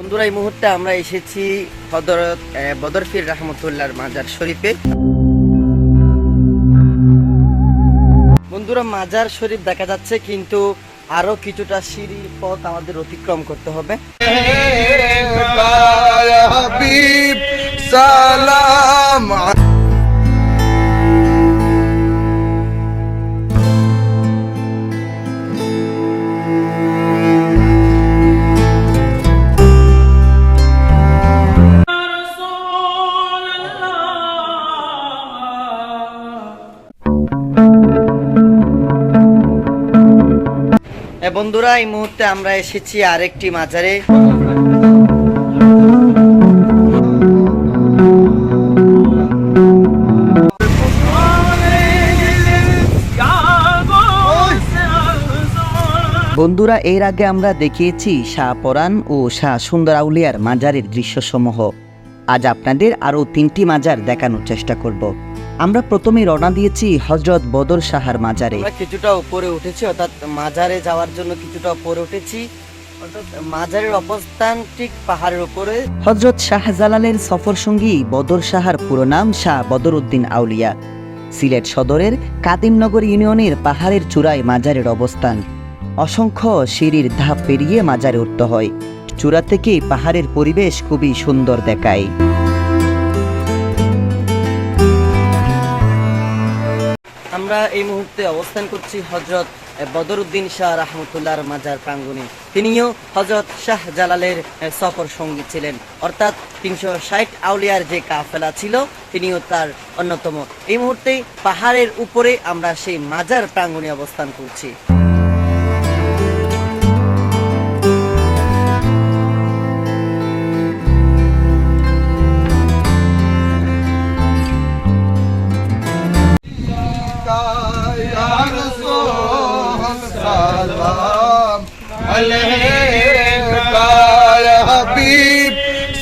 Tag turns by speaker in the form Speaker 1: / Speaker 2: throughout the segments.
Speaker 1: বন্ধুরা এই মুহূর্তে আমরা এসেছি হদরত বদরফির রহমতুল্লাহর মাজার শরীফে বন্ধুরা মাজার শরীফ দেখা যাচ্ছে কিন্তু আরও কিছুটা সিঁড়ি পথ আমাদের অতিক্রম করতে হবে
Speaker 2: يا
Speaker 1: হ্যাঁ বন্ধুরা, এই মুহূর্তে আমরা এসেছি আরেকটি মাজারে। বন্ধুরা, এর আগে আমরা দেখিয়েছি শাহ পরাণ ও শাহ সুন্দর আউলিয়ার মাজারের দৃশ্যসমূহ। আজ আপনাদের আরও তিনটি মাজার দেখানোর চেষ্টা করব। আমরা প্রথমে রওনা দিয়েছি হজরত বদর শাহার মাজারে। কিছুটা উপরে উঠেছি অর্থাৎ মাজারে যাওয়ার জন্য কিছুটা উপরে উঠেছি। অর্থাৎ মাজারের অবস্থান ঠিক পাহাড়ের উপরে। হজরত শাহজালালের সফর সঙ্গী বদর শাহার পুরো নাম শাহ বদর উদ্দিন আউলিয়া। সিলেট সদরের কাদিমনগর ইউনিয়নের পাহাড়ের চূড়ায় মাজারের অবস্থান। অসংখ্য সিঁড়ির ধাপ পেরিয়ে মাজারে উঠতে হয়। চূড়া থেকে পাহাড়ের পরিবেশ খুবই সুন্দর দেখায়। আমরা এই মুহূর্তে অবস্থান করছি হজরত বদরুদ্দিন শাহ রহমতুল্লাহর মাজার প্রাঙ্গণে। তিনিও হজরত শাহ জালালের সফর সঙ্গী ছিলেন। অর্থাৎ তিনশো ষাট আউলিয়ার যে কাফেলা ছিল, তিনিও তার অন্যতম। এই মুহূর্তে পাহাড়ের উপরে আমরা সেই মাজার প্রাঙ্গনে অবস্থান করছি।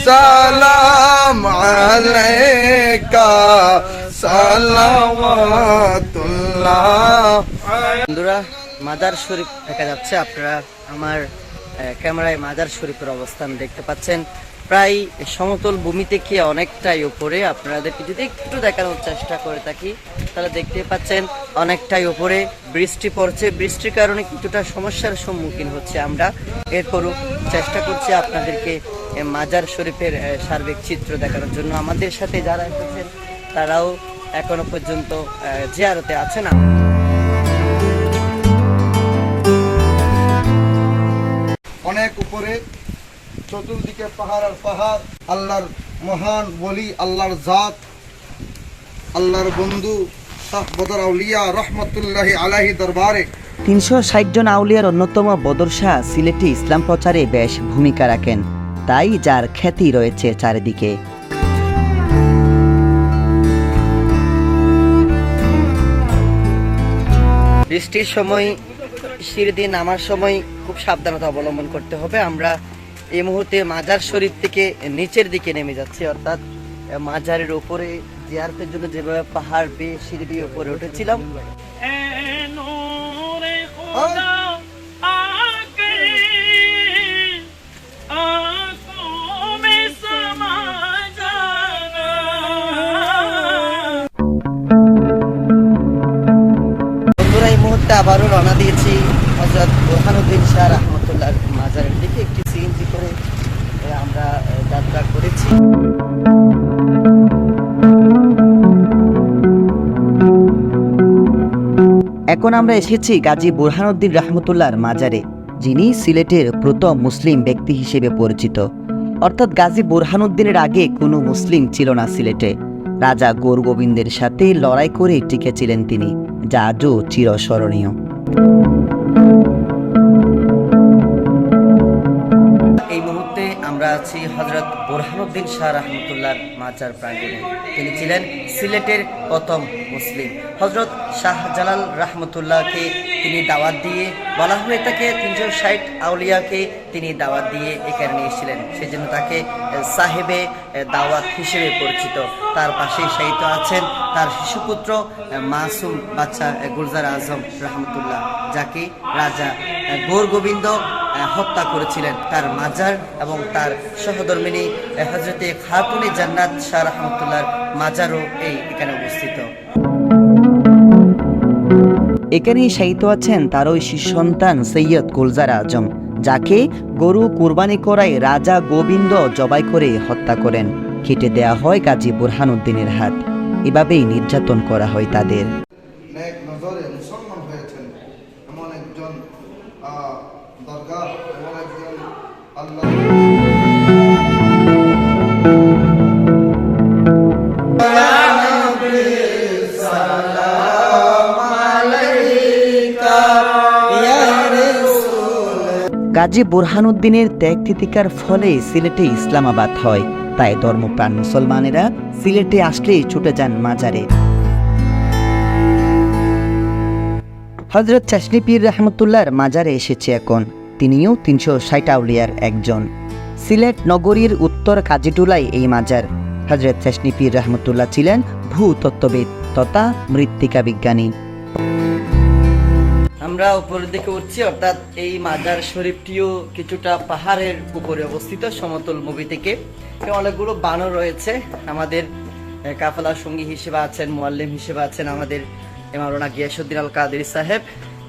Speaker 2: সালাম আলাইকা, সালাওয়াতুল্লাহ।
Speaker 1: বন্ধুরা, মাদার শরীফ দেখা যাচ্ছে। আপনারা আমার ক্যামেরায় মাদার শরীফের অবস্থান দেখতে পাচ্ছেন। প্রায় সমতল ভূমি থেকে অনেকটাই উপরে। আপনাদেরকে যদি একটু দেখানোর চেষ্টা করে থাকি, তাহলে দেখতে পাচ্ছেন অনেকটাই উপরে। বৃষ্টি পড়ছে। বৃষ্টির কারণে কিছুটা সমস্যার সম্মুখীন হচ্ছে আমরা। এরপরও চেষ্টা করছি আপনাদেরকে মাজার শরীফের সার্বিক চিত্র দেখানোর জন্য আমাদের সাথে যারা এসেছেন তারাও এখনও পর্যন্ত আহ, জিয়ারতে না
Speaker 2: অনেক উপরে চতুর্দিকে পাহাড় আর পাহাড় আল্লাহর মহান বলি আল্লাহর জাত আল্লাহর বন্ধু শাহ বদর আউলিয়া রহমতুল্লাহি আলাহি দরবারে।
Speaker 1: তিনশো ষাট জন আউলিয়ার অন্যতম বদর শাহ সিলেটে ইসলাম প্রচারে বেশ ভূমিকা রাখেন। তাই যার খ্যাতি রয়েছে চারিদিকে। বৃষ্টির সময় সিঁড়ি দিয়ে নামার সময় খুব সাবধানতা অবলম্বন করতে হবে। আমরা এই মুহূর্তে মাজার শরীফ থেকে নিচের দিকে নেমে যাচ্ছি, অর্থাৎ মাজারের উপরে জিয়ারতের জন্য যেভাবে পাহাড় বেয়ে সিঁড়ি দিয়ে উপরে উঠেছিলাম। রওনা দিয়েছি হজরত শাহ রহমতুল্লাহ মাজারের দিকে। একটি সিএনজি করে আমরা যাত্রা করেছি। এখন আমরা এসেছি গাজী বুরহানুদ্দিন রহমতুল্লাহর মাজারে, যিনি সিলেটের প্রথম মুসলিম ব্যক্তি হিসেবে পরিচিত। অর্থাৎ গাজী বুরহানুদ্দিনের আগে কোনো মুসলিম ছিল না সিলেটে। রাজা গোর গোবিন্দের সাথে লড়াই করে টিকেছিলেন তিনি, যা আজও চিরস্মরণীয়। এই মুহূর্তে আমরা আছি হজরত বোরহানুদ্দিন শাহ রহমতুল্লাহ মাজার প্রাঙ্গণে। তিনি ছিলেন সিলেটের প্রথম মুসলিম। হজরত শাহ জালাল রহমতুল্লাহকে তিনি দাওয়াত দিয়ে, বলা হয়ে থাকে তিনশো ষাট আউলিয়াকে তিনি দাওয়াত দিয়ে এখানে নিয়েছিলেন সেজন্য তাকে সাহেবে দাওয়াত হিসেবে পরিচিত। তার পাশেই শায়িত আছেন তার শিশুপুত্র মাসুম বাচ্চা গুলজার আজম রহমতুল্লাহ, যাকে রাজা গৌর গোবিন্দ
Speaker 3: হত্যা করেছিলেন তার মাজার এবং তার সহধর্মিনী হজরতে খাতুনে জান্নাত শাহ রহমতুল্লাহর মাজারও এই এখানে অবস্থিত। এখানেই শায়িত আছেন তার ওই সন্তান সৈয়দ গুলজার আজম, যাকে গরু কুরবানি করায় রাজা গোবিন্দ জবাই করে হত্যা করেন। কেটে দেয়া হয় গাজী বুরহানুদ্দিনের হাত। এভাবেই নির্যাতন করা হয় তাদের
Speaker 1: নেক নজরে মুসলমান হয়েছেন এমন একজন দরগা এমন একজন আল্লাহ।
Speaker 3: গাজী বুরহানুদ্দিনের ত্যাগ তিতিকার ফলে সিলেটে ইসলামাবাদ হয়। তাই ধর্মপ্রাণ মুসলমানেরা সিলেটে আসলেই ছুটে যান মাজারে। হজরত চাশনি পীর রহমতুল্লাহর মাজারে এসেছে এখন। তিনিও তিনশো ষাট আউলিয়ার একজন। সিলেট নগরীর উত্তর কাজিটুলায় এই মাজার। হজরত চাশনি পীর রহমতুল্লাহ ছিলেন ভূতত্ত্ববিদ তথা মৃত্তিকা বিজ্ঞানী। আমরা উপরের দিকে উঠছি, অর্থাৎ এই মাজার শরীফটিও কিছুটা পাহাড়ের উপরে অবস্থিত, সমতল মুভি থেকে। অনেকগুলো বানর রয়েছে। আমাদের কাফলা সঙ্গী হিসেবে আছেন, মোয়াল্লিম হিসেবে আছেন আমাদের মাওলানা গিয়াসুদ্দিন আল কাদের সাহেব,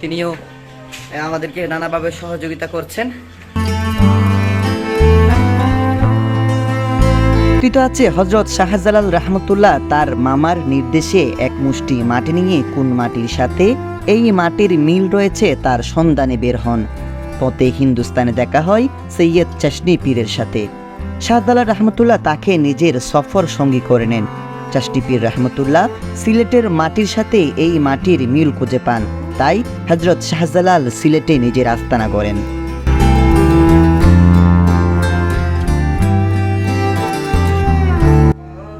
Speaker 3: তিনিও আমাদেরকে নানাভাবে সহযোগিতা করছেন। কথিত আছে হজরত শাহজালাল রহমতুল্লাহ তার মামার নির্দেশে এক মুষ্টি মাটি নিয়ে কোন মাটির সাথে এই মাটির মিল রয়েছে তার সন্ধানে বের হন। পথে হিন্দুস্তানে দেখা হয় সৈয়দ চাশনি পীরের সাথে। শাহজালাল রহমতুল্লাহ তাকে নিজের সফর সঙ্গী করে নেন। চাষটি পীর রহমতুল্লাহ সিলেটের মাটির সাথে এই মাটির মিল খুঁজে পান। তাই হজরত শাহজালাল সিলেটে নিজের আস্তানা করেন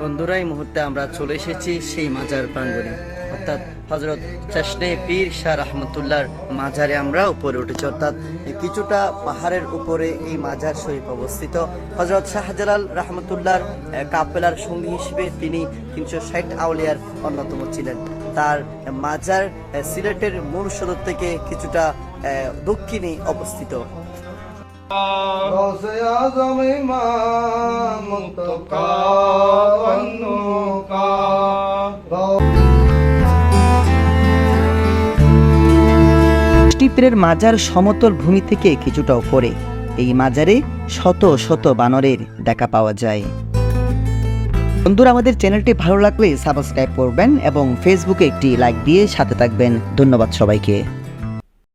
Speaker 3: বন্ধুরা, এই মুহূর্তে আমরা চলে এসেছি সেই মাজার প্রাঙ্গণে। অর্থাৎ হজরত চাষনে পীর শাহ রহমতুল্লাহর মাজারে আমরা উপরে উঠেছি। অর্থাৎ কিছুটা পাহাড়ের উপরে এই মাজার শরীফ অবস্থিত। হজরত শাহজালাল রহমতুল্লাহর কাপেলার সঙ্গী হিসেবে তিনি তিনশো ষাট আউলিয়ার অন্যতম ছিলেন। তার মাজার সিলেটের মূল সদর থেকে কিছুটা দক্ষিণে অবস্থিত। টিপের মাজার সমতল ভূমি থেকে কিছুটা পরে। এই মাজারে শত শত বানরের দেখা পাওয়া যায়। বন্ধুরা, আমাদের চ্যানেলটি ভালো লাগলে সাবস্ক্রাইব করবেন এবং ফেসবুকে একটি লাইক দিয়ে সাথে থাকবেন। ধন্যবাদ সবাইকে।